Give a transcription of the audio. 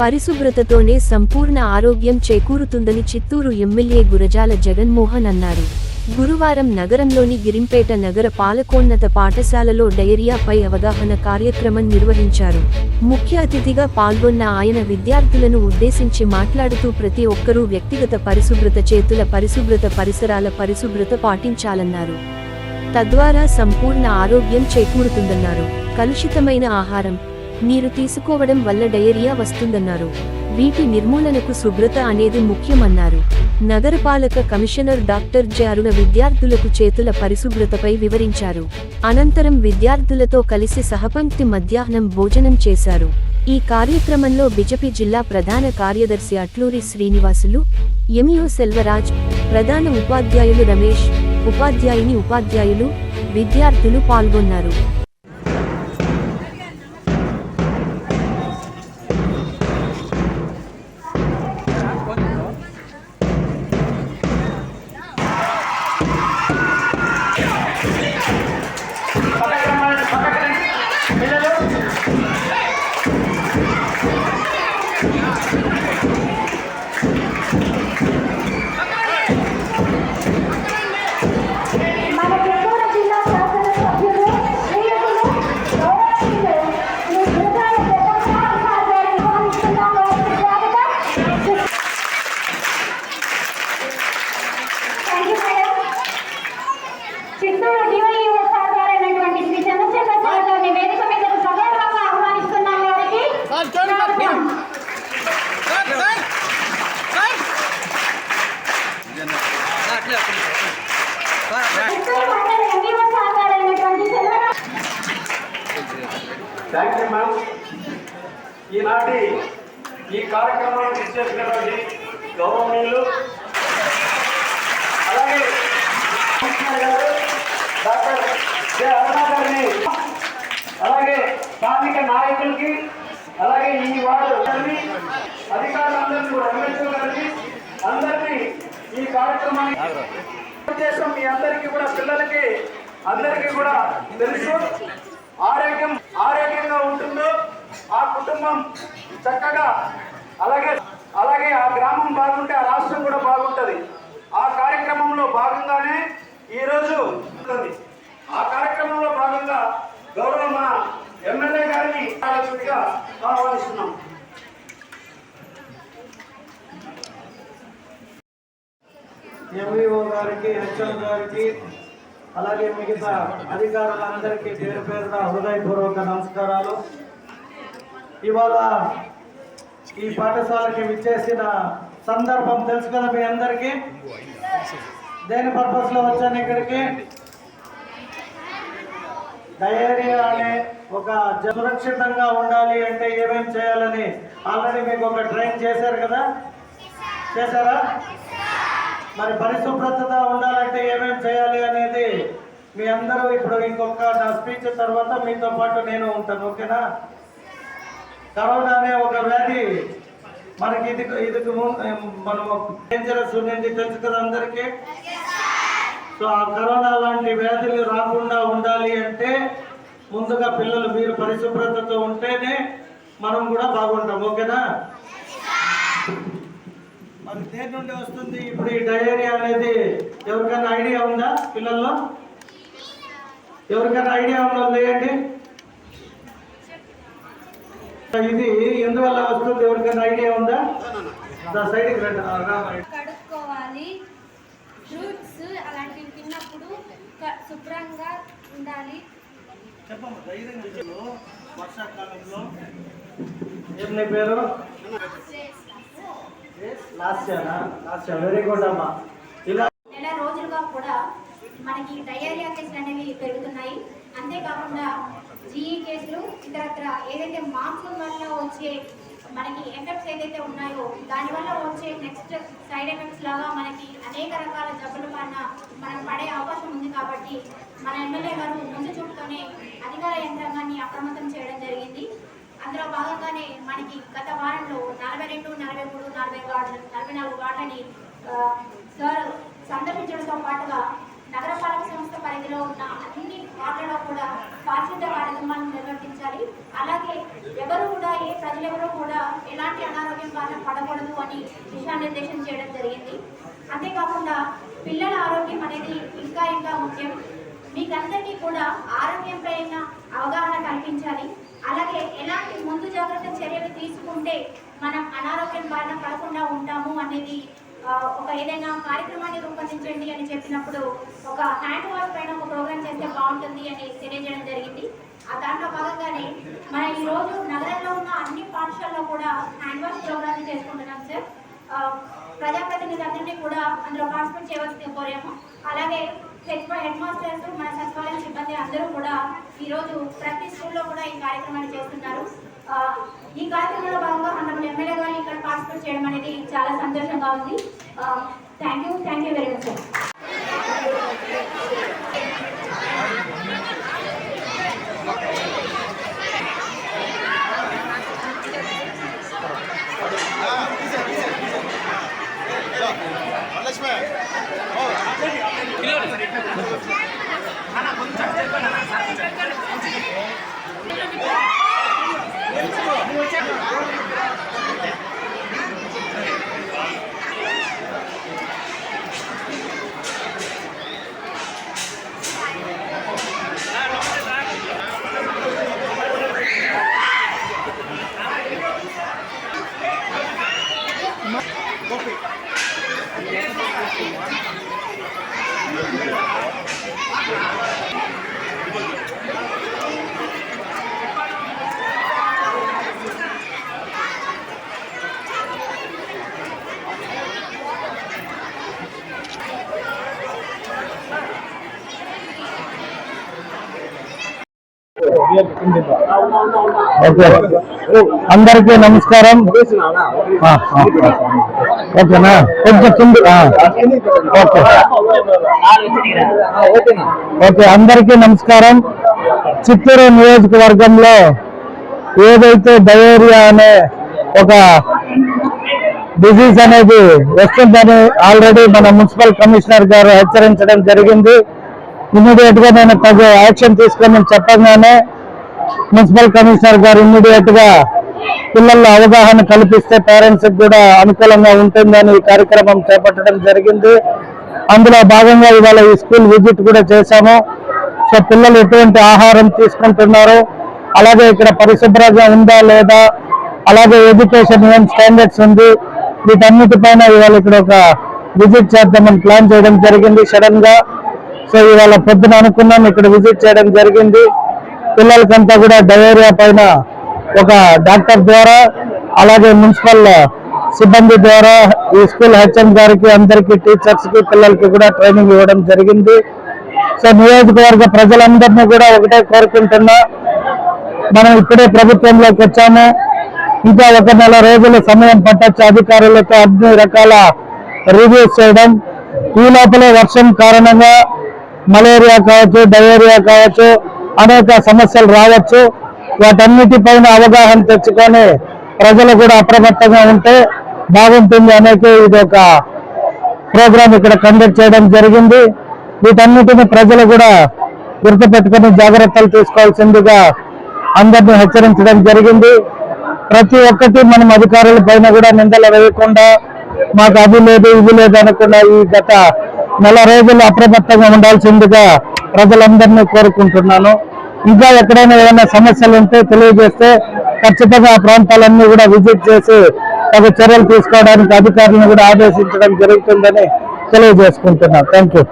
పరిశుభ్రతతోనే సంపూర్ణ ఆరోగ్యం చేకూరుతుందని చిత్తూరు ఎమ్మెల్యే గురజాల జగన్మోహన్ అన్నారు. గురువారం నగరంలోని గిరింపేట నగర పాలకోన్నత పాఠశాలలో డయేరియాపై అవగాహన కార్యక్రమం నిర్వహించారు. ముఖ్య అతిథిగా పాల్గొన్న ఆయన విద్యార్థులను ఉద్దేశించి మాట్లాడుతూ ప్రతి ఒక్కరూ వ్యక్తిగత పరిశుభ్రత చేతుల పరిశుభ్రత పరిసరాల పరిశుభ్రత పాటించాలన్నారు. తద్వారా సంపూర్ణ ఆరోగ్యం చేకూరుతుందన్నారు. కలుషితమైన ఆహారం నీరు తీసుకోవడం వల్ల డయేరియా వస్తుందన్నారు. వీటి నిర్మూలనకు శుభ్రత అనేది ముఖ్యమన్నారు. నగరపాలక కమిషనర్ డాక్టర్ జె. అరుణ విద్యార్థులకు చేతుల పరిశుభ్రతపై వివరించారు. అనంతరం విద్యార్థులతో కలిసి సహపంక్తి మధ్యాహ్నం భోజనం చేశారు. ఈ కార్యక్రమంలో బిజెపి జిల్లా ప్రధాన కార్యదర్శి అట్లూరి శ్రీనివాసులు ఎంయు సెల్వరాజ్ ప్రధాన ఉపాధ్యాయులు రమేష్ ఉపాధ్యాయుని ఉపాధ్యాయులు విద్యార్థులు పాల్గొన్నారు. థ్యాంక్ యూ మ్యామ్ ఈనాటి ఈ కార్యక్రమాన్ని ఇచ్చేసినటువంటి గౌరవనీయులు అలాగే డాక్టర్ జే. అరుణ గారిని అలాగే స్థానిక నాయకులకి అలాగే ఈ వార్డు అధికారులందరినీ కూడా ఎమ్మెల్యే గారిని అందరినీ ఈ కార్యక్రమాన్ని ఉద్దేశం మీ అందరికీ కూడా పిల్లలకి అందరికీ కూడా తెలుసు. ఆరోగ్యం ఆరోగ్యంగా ఉంటుందో ఆ కుటుంబం చక్కగా అలాగే అలాగే ఆ గ్రామం బాగుంటే ఆ రాష్ట్రం కూడా బాగుంటుంది. ఆ కార్యక్రమంలో భాగంగానే ఈరోజు ఉంటుంది. ఆ కార్యక్రమంలో భాగంగా గౌరవ మన ఎమ్మెల్యే గారిని ఆలోచనగా ఆహ్వానిస్తున్నాం. ఎంఈఓ గారికి హెచ్ఎం గారికి అలాగే మిగతా అధికారులందరికీ పేరు పేరున హృదయపూర్వక నమస్కారాలు. ఇవాళ ఈ పాఠశాలకి విచ్చేసిన సందర్భం తెలుసు కదా మీ అందరికీ. దేని పర్పస్లో వచ్చాను ఇక్కడికి? డయేరియా అనే ఒక సురక్షితంగా ఉండాలి అంటే ఏమేం చేయాలని ఆల్రెడీ మీకు ఒక ట్రైన్ చేశారు కదా? చేశారా? మరి పరిశుభ్రతగా ఉండాలంటే ఏమేం చేయాలి అనేది మీ అందరూ ఇప్పుడు ఇంకొక నా స్పీచ్ తర్వాత మీతో పాటు నేను ఉంటాను ఓకేనా? కరోనా అనే ఒక వ్యాధి మనకి ఇది ఇది మనము డేంజరస్ ఉన్నది తెలుసు కదా అందరికీ? సో ఆ కరోనా లాంటి వ్యాధులు రాకుండా ఉండాలి అంటే ముందుగా పిల్లలు మీరు పరిశుభ్రతతో ఉంటేనే మనం కూడా బాగుంటాం ఓకేనా? మరి దేని నుండి వస్తుంది? ఇప్పుడు ఈ డయేరియా అనేది ఎవరికైనా ఐడియా ఉందా పిల్లల్లో? ఎవరికైనా ఐడియా ఉందా లేయండి ఇది ఎందువల్ల వస్తుంది? ఎవరికైనా ఐడియా ఉందా? దా సైడ్కి రండి. కడుక్కోవాలి. ఫ్రూట్స్ అలాంటివి తిన్నప్పుడు శుభ్రంగా ఉండాలి. చెప్పమ్మా ధైర్యంగా. వర్షాకాలంలో. ఏం నీ పేరు? వెరీ గుడ్ అమ్మా. ఇలా నెల రోజులుగా కూడా మనకి డయేరియా కేసులు అనేవి పెరుగుతున్నాయి. అంతేకాకుండా జీఈ కేసులు ఇతరత్ర ఏదైతే మాంసం వల్ల వచ్చే మనకి ఎఫెక్ట్స్ ఏదైతే ఉన్నాయో దానివల్ల వచ్చే నెక్స్ట్ సైడ్ ఎఫెక్ట్స్ లాగా మనకి అనేక రకాల జబ్బుల పైన మనం పడే అవకాశం ఉంది కాబట్టి మన ఎమ్మెల్యే గారు ముందు చూపుతోనే అధికార యంత్రాంగాన్ని అప్రమత్తం చేయడం జరిగింది. అందులో భాగంగానే మనకి గత వారంలో నలభై రెండు నలభై మూడు నలభై వార్డు నలభై నాలుగు వార్డులని సార్ సందర్శించడంతో పాటుగా నగరపాలక సంస్థ పరిధిలో ఉన్న అన్ని వార్డులలో కూడా పారిశుద్ధ కార్యక్రమాలను నిర్వర్తించాలి. అలాగే ఎవరు కూడా ఏ ప్రజలెవరూ కూడా ఎలాంటి అనారోగ్యం బాధ పడకూడదు అని దిశానిర్దేశం చేయడం జరిగింది. అంతేకాకుండా పిల్లల ఆరోగ్యం అనేది ఇంకా ఇంకా ముఖ్యం. మీకందరికీ కూడా ఆరోగ్యంపై అవగాహన కల్పించాలి. అలాగే ఎలాంటి ముందు జాగ్రత్త చర్యలు తీసుకుంటే మనం అనారోగ్యం బారిన పడకుండా ఉంటాము అనేది ఒక ఏదైనా కార్యక్రమాన్ని రూపొందించండి అని చెప్పినప్పుడు ఒక హ్యాండ్ వాష్ పైన ఒక ప్రోగ్రామ్ చేస్తే బాగుంటుంది అని తెలియజేయడం జరిగింది. ఆ దాంట్లో భాగంగానే మన ఈ రోజు నగరంలో ఉన్న అన్ని పాఠశాలలో కూడా హ్యాండ్ వాష్ ప్రోగ్రామ్ చేసుకుంటున్నాం సార్. ప్రజాప్రతినిధులందరినీ కూడా అందులో పార్టిసిపేట్ చేయవలసింది కోరాము. అలాగే హెడ్ హెడ్ మాస్టర్స్ మన సచివాలయం సిబ్బంది అందరూ కూడా ఈరోజు ప్రతి స్కూల్లో కూడా ఈ కార్యక్రమాన్ని చేస్తున్నారు. ఈ కార్యక్రమంలో భాగంగా మనం ఎమ్మెల్యే గారు ఇక్కడ పార్టిసిపేట్ చేయడం అనేది చాలా సంతోషంగా ఉంది. Thank you thank you very much sir Yeah. Okay. అందరికీ నమస్కారం. ఓకేనా? కొంచెం కింది ఓకే. ఓకే అందరికీ నమస్కారం. చిత్తూరు నియోజకవర్గంలో ఏదైతే డయేరియా అనే ఒక డిసీజ్ అనేది వస్తుందని ఆల్రెడీ మన మున్సిపల్ కమిషనర్ గారు హెచ్చరించడం జరిగింది. ఇమీడియట్గా నేను తగు యాక్షన్ తీసుకోమని చెప్పగానే మున్సిపల్ కమిషనర్ గారు ఇమ్మీడియట్గా పిల్లల్లో అవగాహన కల్పిస్తే పేరెంట్స్ కూడా అనుకూలంగా ఉంటుందని ఈ కార్యక్రమం చేపట్టడం జరిగింది. అందులో భాగంగా ఇవాళ ఈ స్కూల్ విజిట్ కూడా చేశాము. సో పిల్లలు ఎటువంటి ఆహారం తీసుకుంటున్నారు అలాగే ఇక్కడ పరిశుభ్రంగా ఉందా లేదా అలాగే ఎడ్యుకేషన్ ఏం స్టాండర్డ్స్ ఉంది వీటన్నిటిపైన ఇవాళ ఇక్కడ ఒక విజిట్ చేద్దామని ప్లాన్ చేయడం జరిగింది సడన్గా. సో ఇవాళ పొద్దున అనుకున్నాం ఇక్కడ విజిట్ చేయడం జరిగింది. పిల్లలకంతా కూడా డయేరియా పైన ఒక డాక్టర్ ద్వారా అలాగే మున్సిపల్ సిబ్బంది ద్వారా ఈ స్కూల్ హెచ్ఎం గారికి అందరికీ టీచర్స్కి పిల్లలకి కూడా ట్రైనింగ్ ఇవ్వడం జరిగింది. సో నియోజకవర్గ ప్రజలందరినీ కూడా ఒకటే కోరుకుంటున్నా. మనం ఇప్పుడే ప్రభుత్వంలోకి వచ్చాము. ఇంకా ఒక నెల రోజులు సమయం పట్టచ్చు అధికారులతో అన్ని రకాల రివ్యూస్ చేయడం. ఈ లోపలే వర్షం కారణంగా మలేరియా కావచ్చు డయేరియా కావచ్చు అనేక సమస్యలు రావచ్చు. వాటన్నిటిపైన అవగాహన తెచ్చుకొని ప్రజలు కూడా అప్రమత్తంగా ఉంటే బాగుంటుంది అనేకే ఇది ఒక ప్రోగ్రామ్ ఇక్కడ కండక్ట్ చేయడం జరిగింది. వీటన్నిటిని ప్రజలు కూడా గుర్తుపెట్టుకుని జాగ్రత్తలు తీసుకోవాల్సిందిగా అందరిని హెచ్చరించడం జరిగింది. ప్రతి ఒక్కటి మనం అధికారుల పైన కూడా నిందలు వేయకుండా మాకు అది లేదు ఇది లేదు అనకుండా ఈ గత నెల రోజులు అప్రమత్తంగా ఉండాల్సిందిగా ప్రజలందరినీ కోరుకుంటున్నాను. ఇంకా ఎక్కడైనా ఏమైనా సమస్యలు ఉంటే తెలియజేస్తే ఖచ్చితంగా ఆ ప్రాంతాలన్నీ కూడా విజిట్ చేసి తగు చర్యలు తీసుకోవడానికి అధికారులను కూడా ఆదేశించడం జరుగుతుందని తెలియజేసుకుంటున్నాను. Thank you